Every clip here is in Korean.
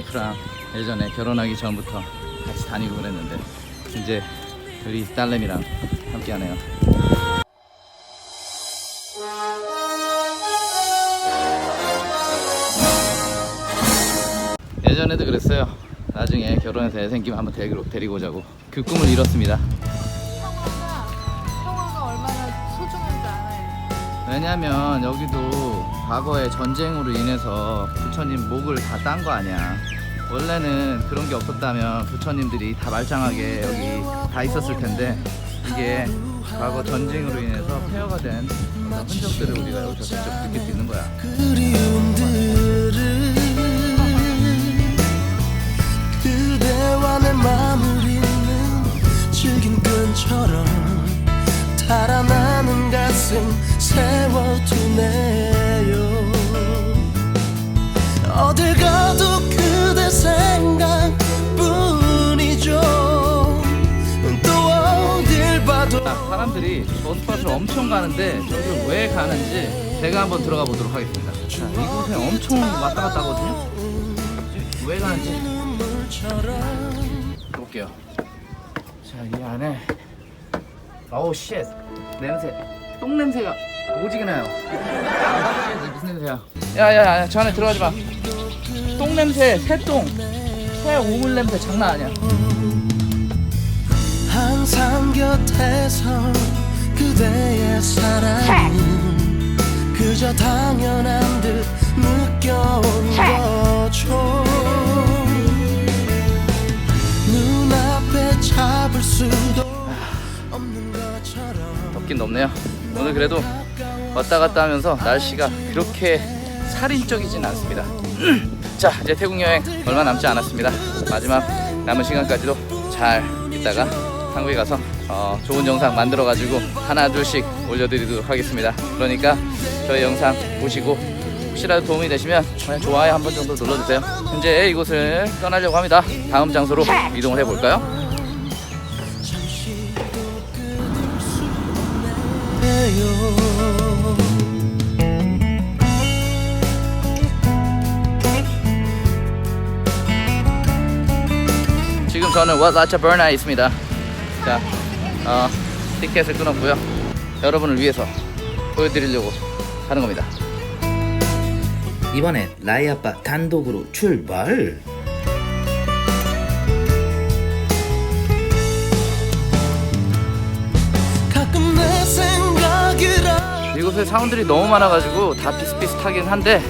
와이프랑 예전에 결혼하기 전부터 같이 다니고 그랬는데 이제 우리 딸내미랑 함께 하네요. 예전에도 그랬어요. 나중에 결혼해서 애 생기면 한번 데리고, 데리고 오자고. 그 꿈을 이뤘습니다. 평화가 평화가 얼마나 소중한지 알아요. 왜냐면 여기도 과거에 전쟁으로 인해서 부처님 목을 다 딴 거 아니야. 원래는 그런 게 없었다면 부처님들이 다 말짱하게 여기 다 있었을 텐데 이게 과거 전쟁으로 인해서 폐허가 된 어떤 흔적들을 우리가 여기서 직접 느낄 수 있는 거야. 그대와 내 마무리는 질긴 끈처럼 달아나는 가슴 세워 버스버스를 엄청 가는데 저기를 왜 가는지 제가 한번 들어가 보도록 하겠습니다. 자, 이곳에 엄청 왔다 갔다 하거든요. 왜 가는지 볼게요. 자, 이 안에 어우 쉣 냄새 똥 냄새가 오지게 나요. 무슨 냄새야? 야야야 저 안에 들어가지 마. 똥 냄새 새똥 새 오물 냄새 장난 아니야. 항상 곁에서 그대의 사랑은 그저 당연한 듯 느껴온 거죠 눈앞에 잡을 수도 없는 것처럼 덥긴 덥네요. 오늘 그래도 왔다 갔다 하면서 날씨가 그렇게 살인적이진 않습니다. 자, 이제 태국 여행 얼마 남지 않았습니다. 마지막 남은 시간까지도 잘 있다가 한국에 가서 어, 좋은 영상 만들어 가지고 하나 둘씩 올려드리도록 하겠습니다. 그러니까 저희 영상 보시고 혹시라도 도움이 되시면 그냥 좋아요 한 번 정도 눌러주세요. 현재 이곳을 떠나려고 합니다. 다음 장소로 이동을 해볼까요? 지금 저는 와라차 버나에 있습니다. 자, 어, 티켓을 끊었고요. 여러분을 위해서 보여드리려고 하는 겁니다. 이번엔 라이 아빠 단독으로 출발. 이곳에 사원들이 너무 많아가지고 다 비슷비슷하긴 한데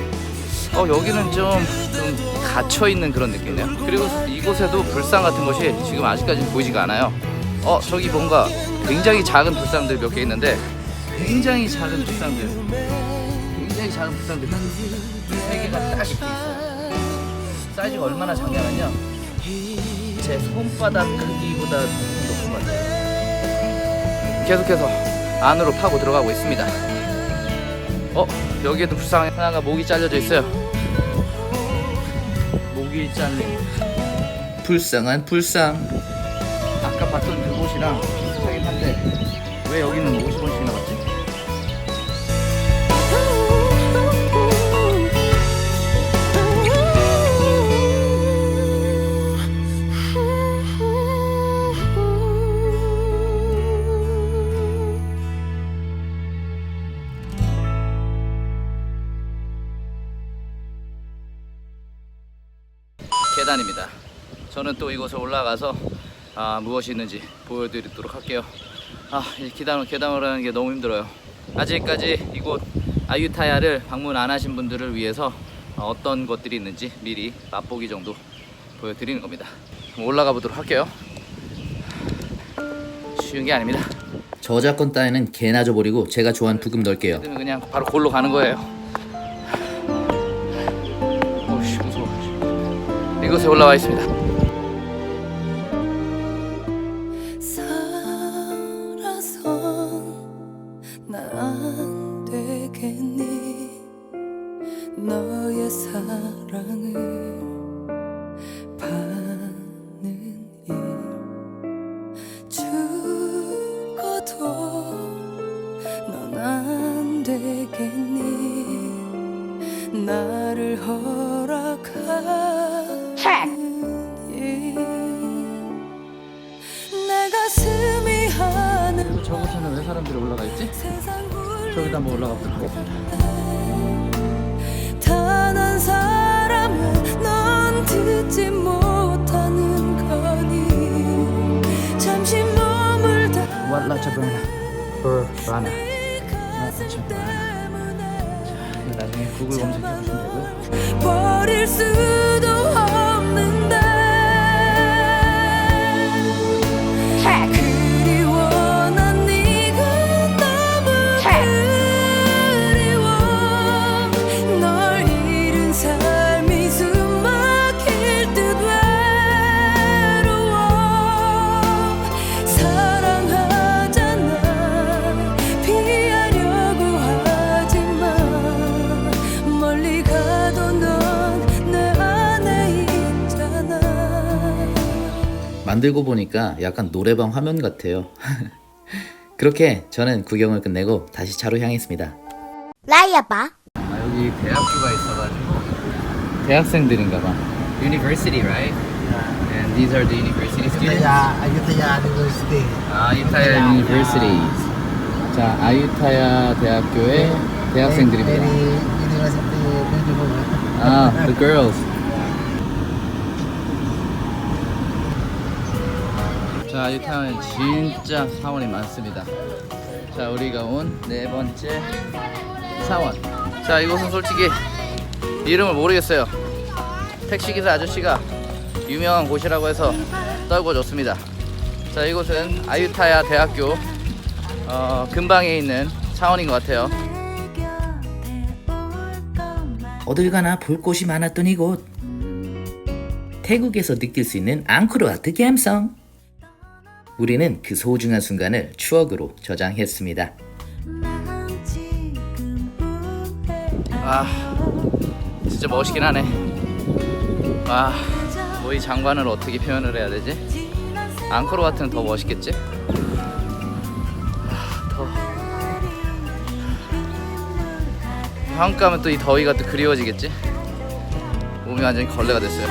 어, 여기는 좀, 좀 갇혀있는 그런 느낌이네요. 그리고 이곳에도 불상 같은 것이 지금 아직까지 보이지가 않아요. 어, 저기 뭔가 굉장히 작은 불상들 몇 개 있는데 굉장히 작은 불상들 굉장히 작은 불상들 세 개가 딱 이렇게 있어요. 사이즈가 얼마나 작냐면요. 제 손바닥 크기보다 조금 높은 것 같아요. 계속해서 안으로 파고 들어가고 있습니다. 어 여기에도 불상 하나가 목이 잘려져 있어요. 목이 잘린. 불쌍한 불쌍. 아까 봤던 그곳이랑 비슷하긴 한데 왜 여기는 50원씩 나왔지? 계단입니다. 저는 또 이곳에 올라가서 아, 무엇이 있는지 보여드리도록 할게요. 아, 이 계단 계단을 하는 게 너무 힘들어요. 아직까지 이곳 아유타야를 방문 안 하신 분들을 위해서 어, 어떤 것들이 있는지 미리 맛보기 정도 보여드리는 겁니다. 올라가 보도록 할게요. 쉬운 게 아닙니다. 저작권 따위는 개나 줘버리고 제가 좋아하는 부금 넣을게요. 그냥 바로 골로 가는 거예요. 오씨 무서워. 이곳에 올라와 있습니다. 난안 되겠니? 너의 사랑을 받는 일 죽어도 넌 안 되겠니? 나를 허락하 저기다 한번 올라가 보도록 하겠습니다. 단한 사람은 넌 듣지 못하는 거니 잠시 머물다 What La Chabana? Urbana. La Chabana. 이거 나중에 구글 검색해 보시면 되고요. 버릴 수도 만들고 보니까 약간 노래방 화면 같아요. 그렇게 저는 구경을 끝내고 다시 차로 향했습니다. 아, 여기 대학교가 있어가지고 대학생들인가 봐. University, right? And these are the university students. Ayutthaya University. 아 유타야 University. 자, 아유타야 대학교의 대학생들입니다. 아, the girls. 자, 아유타야는 진짜 사원이 많습니다. 자, 우리가 온 네 번째 사원. 자, 이곳은 솔직히 이름을 모르겠어요. 택시기사 아저씨가 유명한 곳이라고 해서 떨궈줬습니다. 자, 이곳은 아유타야 대학교 어, 근방에 있는 사원인 것 같아요. 어딜 가나 볼 곳이 많았던 이곳. 태국에서 느낄 수 있는 앙코르와트 감성. 우리는 그 소중한 순간을 추억으로 저장했습니다. 아 진짜 멋있긴 하네 와, 뭐 이 장관을 어떻게 표현을 해야 되지? 앙코르와트는 더 멋있겠지? 아, 더 한국 가면 또 이 더위가 또 그리워지겠지? 몸이 완전히 걸레가 됐어요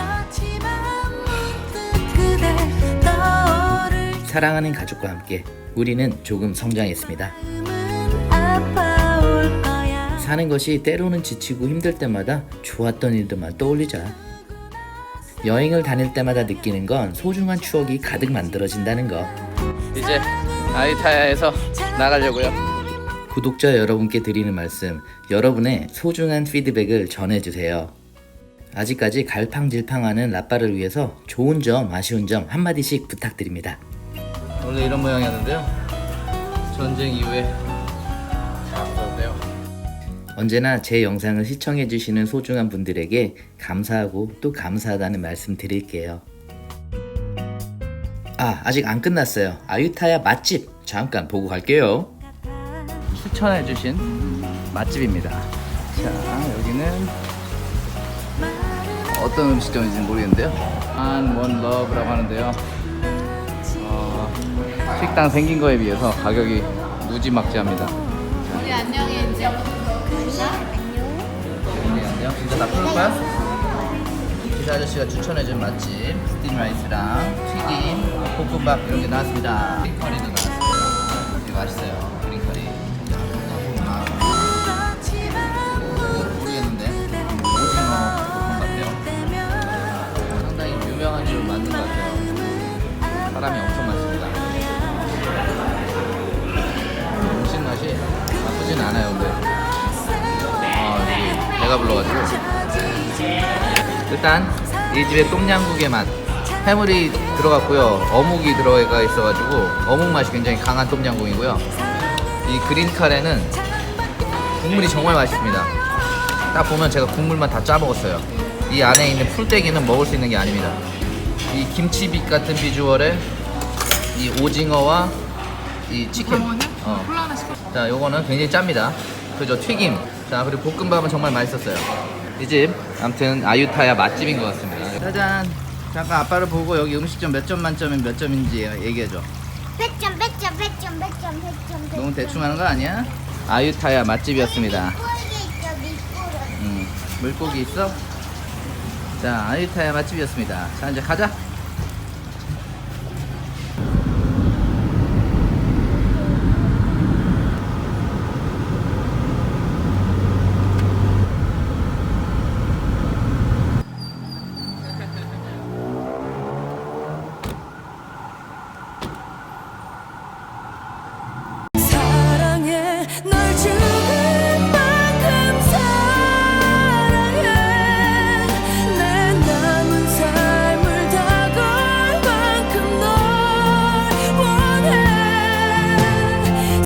사랑하는 가족과 함께 우리는 조금 성장했습니다. 사는 것이 때로는 지치고 힘들 때마다 좋았던 일들만 떠올리자. 여행을 다닐 때마다 느끼는 건 소중한 추억이 가득 만들어진다는 거. 이제 아이타야에서 나가려고요 구독자 여러분께 드리는 말씀, 여러분의 소중한 피드백을 전해주세요. 아직까지 갈팡질팡하는 라빠를 위해서 좋은 점, 아쉬운 점 한마디씩 부탁드립니다. 원래 이런 모양이었는데요 전쟁 이후에 다 없어졌네요 언제나 제 영상을 시청해주시는 소중한 분들에게 감사하고 또 감사하다는 말씀 드릴게요. 아, 아직 안 끝났어요. 아유타야 맛집 잠깐 보고 갈게요. 추천해주신 맛집입니다. 자, 여기는 어떤 음식점인지 모르겠는데요. 한 원 러브라고 하는데요. 어, 식당 생긴 거에 비해서 가격이 무지막지합니다. 우리 안녕히 이제 네, 안녕. 진짜 다 풀 거야? 기사 아저씨가 추천해준 맛집 스팀 라이스랑 튀김, 볶음밥 이런 게 나왔습니다. 그린커리도 나왔어요. 되게 맛있어요. 일단 이 집의 똠양국의 맛. 해물이 들어갔고요. 어묵이 들어가 있어가지고 어묵 맛이 굉장히 강한 똠양국이고요. 이 그린 카레는 국물이 정말 맛있습니다. 딱 보면 제가 국물만 다 짜먹었어요. 이 안에 있는 풀떼기는 먹을 수 있는 게 아닙니다. 이 김치빛 같은 비주얼에 이 오징어와 이 치킨. 어. 자, 요거는 굉장히 짭니다. 그죠? 튀김. 자, 그리고 볶음밥은 정말 맛있었어요. 이 집, 아무튼 아유타야 맛집인 것 같습니다. 짜잔. 잠깐 아빠를 보고 여기 음식점 몇 점 만점인 몇 점인지 얘기해줘. 100점 100점 100점 100점 100점 너무 대충 하는 거 아니야? 아유타야 맛집이었습니다. 있죠 음, 물고기 있어? 자, 아유타야 맛집이었습니다. 자, 이제 가자.